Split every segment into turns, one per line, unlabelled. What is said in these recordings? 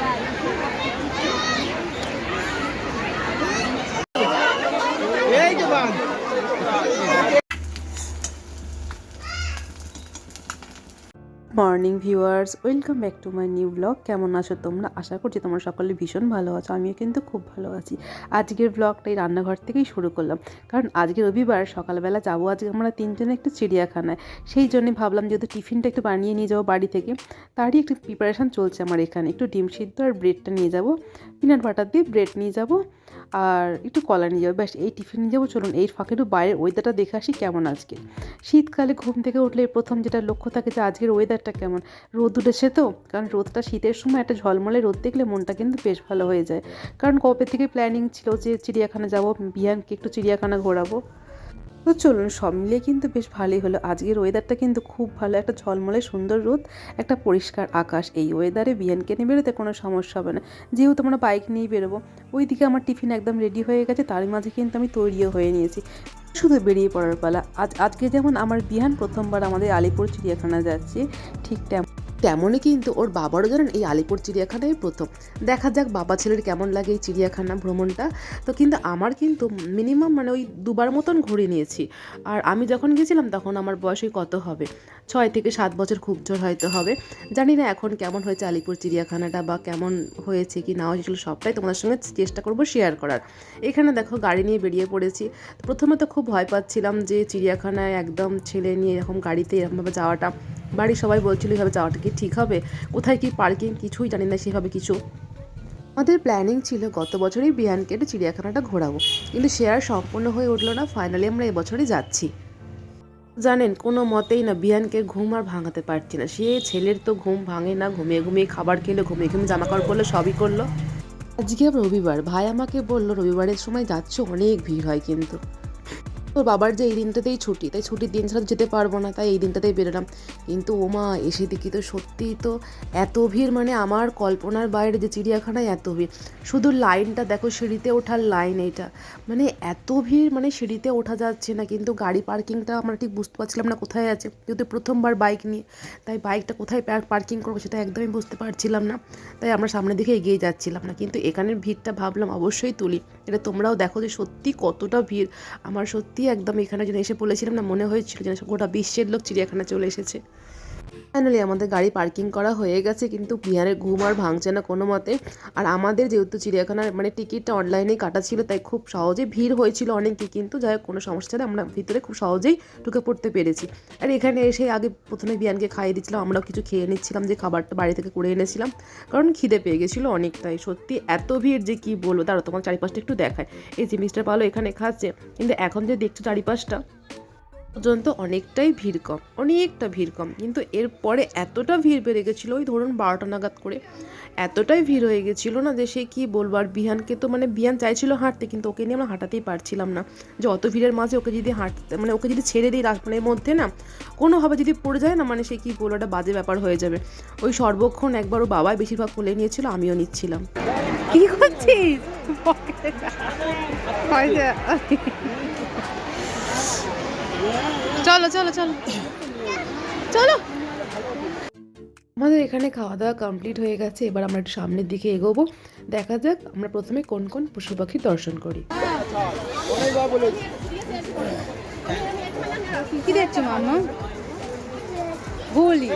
Yeah.
Morning viewers, welcome back to my new blog. কেমন আছো তোমরা? আশা করছি তোমরা সকলে ভীষণ ভালো আছো, আমিও কিন্তু খুব ভালো আছি। আজকের ব্লগটা এই রান্নাঘর থেকেই শুরু করলাম। কারণ আজকে রবিবার, সকালবেলা যাব আজকে আমরা তিনজনে একটু চিড়িয়াখানায়। সেই জন্যে ভাবলাম যেহেতু টিফিনটা একটু বানিয়ে নিয়ে যাব বাড়ি থেকে, তারই একটু প্রিপারেশান চলছে আমার এখানে। একটু ডিম সিদ্ধ আর ব্রেডটা নিয়ে যাব। পিনাট বাটার দিয়ে ব্রেড নিয়ে যাব আর একটু কলা নিয়ে যাব। ব্যাস, এই টিফিন নিয়ে যাব। চলুন, এই ফাঁকে একটু বাইরের ওয়েদারটা দেখে আসি কেমন আজকে। শীতকালে ঘুম থেকে উঠলে প্রথম যেটা লক্ষ্য থাকে যে আজকের ওয়েদারটা কেমন। রোদ উঠেছে তো, কারণ রোদটা শীতের সময় একটা ঝলমলে রোদ দেখলে মনটা কিন্তু বেশ ভালো হয়ে যায়। কারণ কবে থেকে প্ল্যানিং ছিল যে চিড়িয়াখানা যাব, বিহানকে একটু চিড়িয়াখানা ঘোরাবো। তো চলুন, সব মিলিয়ে কিন্তু বেশ ভালোই হলো। আজকের ওয়েদারটা কিন্তু খুব ভালো, একটা ঝলমলে সুন্দর রোদ, একটা পরিষ্কার আকাশ। এই ওয়েদারে বিয়ানকে নিয়ে বেরোতে কোনো সমস্যা হবে না। যেহেতু আমরা বাইক নিয়েই বেরোবো, ওইদিকে আমার টিফিন একদম রেডি হয়ে গেছে, তারই মাঝে কিন্তু আমি তৈরিও হয়ে নিয়েছি। শুধু বেরিয়ে পড়ার পালা। আজ, আজকে যেমন আমার বিহান প্রথমবার আমাদের আলিপুর চিড়িয়াখানা যাচ্ছে, ঠিক তেমন তেমনই কিন্তু ওর বাবারও জানেন এই আলিপুর চিড়িয়াখানায় প্রথম। দেখা যাক বাবা ছেলের কেমন লাগে এই চিড়িয়াখানা ভ্রমণটা। তো কিন্তু আমার কিন্তু মিনিমাম মানে ওই দুবার মতন ঘুরে নিয়েছি। আর আমি যখন গেছিলাম তখন আমার বয়স কত হবে? ছয় থেকে সাত বছর খুব জোর হয়তো হবে। জানি না এখন কেমন হয়েছে আলিপুর চিড়িয়াখানাটা বা কেমন হয়েছে কি না হয়েছিল সবটাই তোমাদের সঙ্গে চেষ্টা করব শেয়ার করার। এখানে দেখো গাড়ি নিয়ে বেরিয়ে পড়েছি। প্রথমে তো খুব ভয় পাচ্ছিলাম যে চিড়িয়াখানায় একদম ছেলে নিয়ে এরকম গাড়িতে এরকমভাবে যাওয়াটা বাড়ির সবাই বলছিল, এভাবে যাওয়াটা কি ঠিক হবে? কোথায় কি পার্কিং? কিছুই জানি না সেভাবে কিছু। আমাদের প্ল্যানিং ছিল গত বছরই বিয়ানকে একটু চিড়িয়াখানাটা ঘোরাবো, কিন্তু সে আর সম্পূর্ণ হয়ে উঠল না। ফাইনালি আমরা এবছরই যাচ্ছি। জানেন, কোনো মতেই না বিয়ানকে ঘুম আর ভাঙাতে পারছি না। সে ছেলের তো ঘুম ভাঙে না, ঘুমিয়ে ঘুমিয়ে খাবার খেলো, ঘুমিয়ে ঘুমিয়ে জামা কাপড় পরলো, সবই করল। আজকে রবিবার, ভাই আমাকে বলল, রবিবারের সময় যাচ্ছ, অনেক ভিড় হয় কিন্তু। তোর বাবার যে এই দিনটাতেই ছুটি, তাই ছুটির দিন ছাড়া যেতে পারব না, তাই এই দিনটাতেই বেরোলাম। কিন্তু ও মা, এসে দেখি তো সত্যিই তো এত ভিড় মানে আমার কল্পনার বাইরে যে চিড়িয়াখানায় এত ভিড়। শুধু লাইনটা দেখো, সিঁড়িতে ওঠার লাইন এটা মানে এত ভিড় মানে সিঁড়িতে ওঠা যাচ্ছে না, কিন্তু গাড়ি পার্কিংটা আমরা ঠিক বুঝতে পারছিলাম না কোথায় আছে। যেহেতু প্রথমবার বাইক নিয়ে, তাই বাইকটা কোথায় পার্কিং করব সেটা একদমই বুঝতে পারছিলাম না। তাই আমরা সামনের দিকে এগিয়ে যাচ্ছিলাম না। কিন্তু এখানের ভিড়টা ভাবলাম অবশ্যই তুলি। এটা তোমরাও দেখো যে সত্যি কতটা ভিড়। আমার সত্যি একদম এখানে যেন এসে পড়েছিলাম না, মনে হয়েছিল যেন গোটা বিশ্বের লোক চিড়িয়াখানা চলে এসেছে। ফাইনালি আমাদের গাড়ি পার্কিং করা হয়ে গেছে, কিন্তু বিহারের ঘুম আর ভাঙছে না কোনো মতে। আর আমাদের যেহেতু চিড়িয়াখানার মানে টিকিটটা অনলাইনেই কাটা ছিল, তাই খুব সহজেই ভিড় হয়েছিল অনেকই কিন্তু যাই হোক, কোনো সমস্যা নেই, আমরা ভিতরে খুব সহজেই ঢুকে পড়তে পেরেছি। আর এখানে এসে আগে প্রথমে বিয়ানকে খাইয়ে দিচ্ছিলাম আমরাও কিছু খেয়ে নিচ্ছিলাম, যে খাবারটা বাড়ি থেকে করে এনেছিলাম, কারণ খিদে পেয়ে গেছিল অনেকটাই। সত্যি এত ভিড় যে কি বলব? তারা তোমার চারিপাশটা একটু দেখায় এই যে মিস্টার পালো এখানে খাচ্ছে, কিন্তু এখন যে দেখছ চারিপাশটা পর্যন্ত অনেকটাই ভিড় কম অনেকটা ভিড় কম। কিন্তু এরপরে এতটা ভিড় বেড়ে গেছিল ওই ধরুন বারোটা নাগাদ করে এতটাই ভিড় হয়ে গেছিল না যে সে কী বলব? আর বিহানকে তো মানে বিহান চাইছিল হাঁটতে কিন্তু ওকে নিয়ে আমরা হাঁটাতেই পারছিলাম না। যে অত ভিড়ের মাঝে ওকে যদি হাঁটতে মানে ওকে যদি ছেড়ে দিই রাস্তার মধ্যে না কোনোভাবে যদি পড়ে যায় না মানে সে কী বলব? একটা বাজে ব্যাপার হয়ে যাবে। ওই সর্বক্ষণ একবার ও বাবাই বেশিরভাগ কোলে নিয়েছিল আমিও নিচ্ছিলাম।
কি করছিস? চলো চলো চলো। চলো।
আমাদের এখানে খাওয়া দাওয়া কমপ্লিট হয়ে গেছে। এবার আমরা একটু সামনের দিকে এগোবো। দেখা যাক আমরা প্রথমে কোন কোন পশু পাখির দর্শন করি।
কি দেখছ মামা হোলি।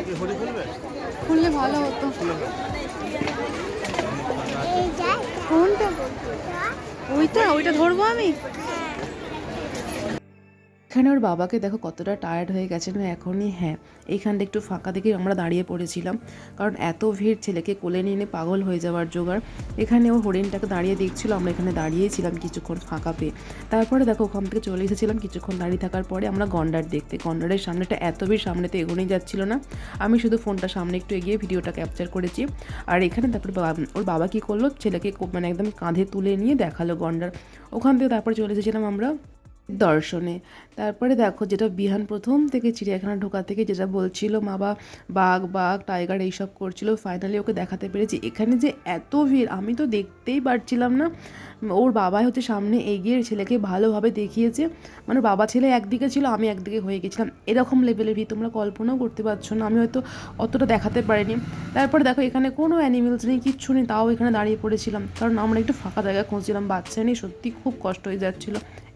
খুললে ভালো হতো। কোনটা? ওইটা ওইটা ধরবো আমি?
এখানে ওর বাবাকে দেখো কতটা টায়ার্ড হয়ে গেছে না এখনই হ্যাঁ এইখানটা একটু ফাঁকা দেখে আমরা দাঁড়িয়ে পড়েছিলাম। কারণ এত ভিড় ছেলেকে কোলে নিয়ে নিয়ে পাগল হয়ে যাওয়ার জোগাড়। এখানে ও হরিণটাকে দাঁড়িয়ে দেখছিল, আমরা এখানে দাঁড়িয়েছিলাম কিছুক্ষণ ফাঁকা পেয়ে। তারপরে দেখো ওখান থেকে চলে এসেছিলাম কিছুক্ষণ দাঁড়িয়ে থাকার পরে আমরা গন্ডার দেখতে। গন্ডারের সামনেটা এত ভিড়, সামনে তো এগোনোই যাচ্ছিল না। আমি শুধু ফোনটা সামনে একটু এগিয়ে ভিডিওটা ক্যাপচার করেছি। আর এখানে তারপরে ওর বাবা কী করল? ছেলেকে মানে একদম কাঁধে তুলে নিয়ে দেখাল গন্ডার। ওখান থেকে তারপরে চলে এসেছিলাম আমরা দর্শনে। তারপরে দেখো যেটা বিহান প্রথম থেকে চিড়িয়াখানা ঢোকা থেকে যেটা বলছিল বাবা বাঘ বাঘ, টাইগার এইসব করছিল ফাইনালি ওকে দেখাতে পেরেছি। এখানে যে এত ভিড়, আমি তো দেখতেই পারছিলাম না। ওর বাবাই হচ্ছে সামনে এগিয়ে ছেলেকে ভালোভাবে দেখিয়েছে। মানে বাবা ছেলে একদিকে ছিল, আমি একদিকে হয়ে গেছিলাম। এরকম লেভেলের ভিড়, তোমরা কল্পনাও করতে পারছ না, আমি হয়তো অতটা দেখাতে পারিনি। তারপরে দেখো এখানে কোনো অ্যানিমেলস নেই, কিচ্ছু নেই, তাও এখানে দাঁড়িয়ে পড়েছিলাম। কারণ আমরা একটু ফাঁকা জায়গা খুঁজছিলাম, বাচ্চা নেই, সত্যি খুব কষ্ট হয়ে যাচ্ছিল।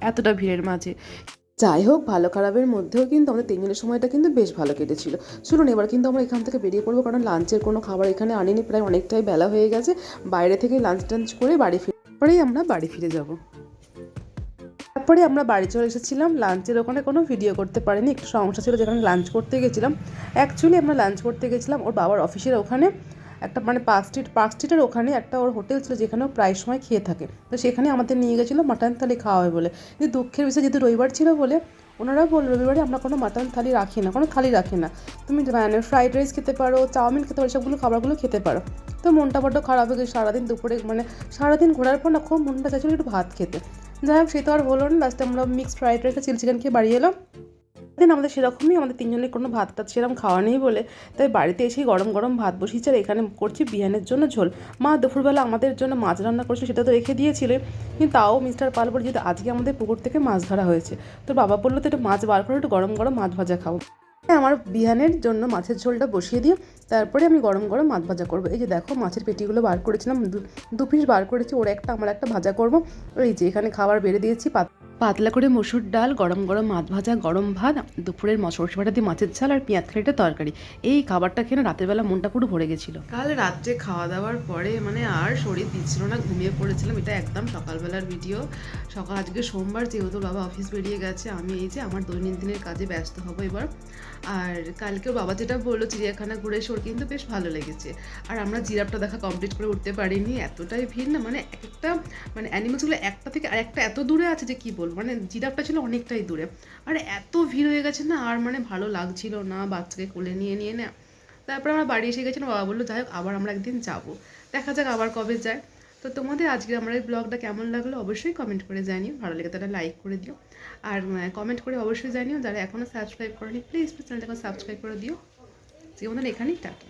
এতটা ভিড়ের মাঝে। যাই হোক, ভালো খারাপের মধ্যেও কিন্তু আমাদের তিনজনের সময়টা কিন্তু বেশ ভালো কেটেছিল। শুনুন এবার কিন্তু আমরা এখান থেকে বেরিয়ে পড়ব, কারণ লাঞ্চের কোনো খাবার এখানে আনিনি, প্রায় অনেকটাই বেলা হয়ে গেছে। বাইরে থেকে লাঞ্চ টাঞ্চ করে বাড়ি ফিরে পরেই আমরা বাড়ি ফিরে যাব। তারপরে আমরা বাড়ি চলে এসেছিলাম, লাঞ্চের ওখানে কোনো ভিডিও করতে পারিনি, একটু সমস্যা ছিল যেখানে লাঞ্চ করতে গেছিলাম। অ্যাকচুয়ালি আমরা লাঞ্চ করতে গেছিলাম ওর বাবার অফিসের ওখানে। একটা মানে পার্ক স্ট্রিট পার্ক স্ট্রিটের ওখানে একটা ওর হোটেল ছিল যেখানে ও প্রায় সময় খেয়ে থাকে। তো সেখানে আমাদের নিয়ে গেছিল মাটন থালি খাওয়া হয় বলে। কিন্তু দুঃখের বিষয়, যেহেতু রবিবার ছিল বলে ওনারা বলল, রবিবারে আমরা কোনো মাটন থালি রাখি না, কোনো থালি রাখি না। তুমি মানে ফ্রাইড রাইস খেতে পারো, চাউমিন খেতে পারো, সবগুলো খাবারগুলো খেতে পারো। তো মনটা বড্ড খারাপ হয়ে গেছে সারাদিন দুপুরে মানে সারাদিন ঘোরার পর না খুব মনটা চাইছিল একটু ভাত খেতে। যাই হোক, সে তো আর হলো না লাস্টে আমরা mixed fried rice chilli chicken খেয়ে বাড়ি এলাম। দিন আমাদের সেরকমই আমাদের তিনজনের কোনো ভাত টাত সেরকম খাওয়া নেই বলে। তাই বাড়িতে এসেই গরম গরম ভাত বসিয়েছে আর এখানে করছি বিহানের জন্য ঝোল। মা দুপুরবেলা আমাদের জন্য মাছ রান্না করেছিল, সেটা তো রেখে দিয়েছিলে। কিন্তু তাও মিস্টার পাল বলে যেহেতু আজকে আমাদের পুকুর থেকে মাছ ধরা হয়েছে তো বাবা বলল তো একটু মাছ বার করে একটু গরম গরম মাছ ভাজা খাব আমার বিহানের জন্য মাছের ঝোলটা বসিয়ে দিয়ে তারপরে আমি গরম গরম মাছ ভাজা করব। এই যে দেখো মাছের পেটিগুলো বার করেছিলাম, দু পিস বার করেছি, ওর একটা, আমার একটা ভাজা করব। এই যে এখানে খাবার বেড়ে দিয়েছি, পাত- পাতলা করে মসুর ডাল, গরম গরম মাছ ভাজা, গরম ভাত, দুপুরের মশলা বাটা দিয়ে মাছের ঝাল আর পেঁয়াজ খালিটা তরকারি। এই খাবারটা খেয়ে রাতের বেলা মনটা পুরো ভরে গেছিল। কাল রাত্রে খাওয়া দাওয়ার পরে মানে আর শরীর দিচ্ছিল না, ঘুমিয়ে পড়েছিলাম। এটা একদম সকালবেলার ভিডিও। সকাল, আজকে সোমবার যেহেতু বাবা অফিস বেরিয়ে গেছে, আমি এই যে আমার দৈনন্দিনের কাজে ব্যস্ত হব এবার। আর কালকেও বাবা যেটা বলল, চিড়িয়াখানা ঘুরে ওর কিন্তু বেশ ভালো লেগেছে। আর আমরা জিরাফটা দেখা কমপ্লিট করে উঠতে পারিনি, এতটাই ভিড় না মানে একটা মানে অ্যানিমেলসগুলো একটা থেকে আর একটা এত দূরে আছে যে কি বলব। মানে জিরাফটা ছিল অনেকটাই দূরে। আর এত ভিড় হয়ে গেছে না, আর মানে ভালো লাগছিল না বাচ্চাকে কোলে নিয়ে নিয়ে না। তারপর আমরা বাড়ি এসে গেছিলাম বাবা বলল, যাই হোক, আবার আমরা একদিন যাব। দেখা যাক আবার কবে যায়। তো তোমাদের আজকে আমার এই ব্লগটা কেমন লাগল অবশ্যই কমেন্ট করে জানিও। ভালো লেগে তাহলে লাইক করে দিও। আর কমেন্ট করে অবশ্যই জানিও, যারা এখনও সাবস্ক্রাইব করেনি প্লিজ প্লিজ চ্যানেলটাকে সাবস্ক্রাইব করে দিও। আমাদের এখানেই টাটা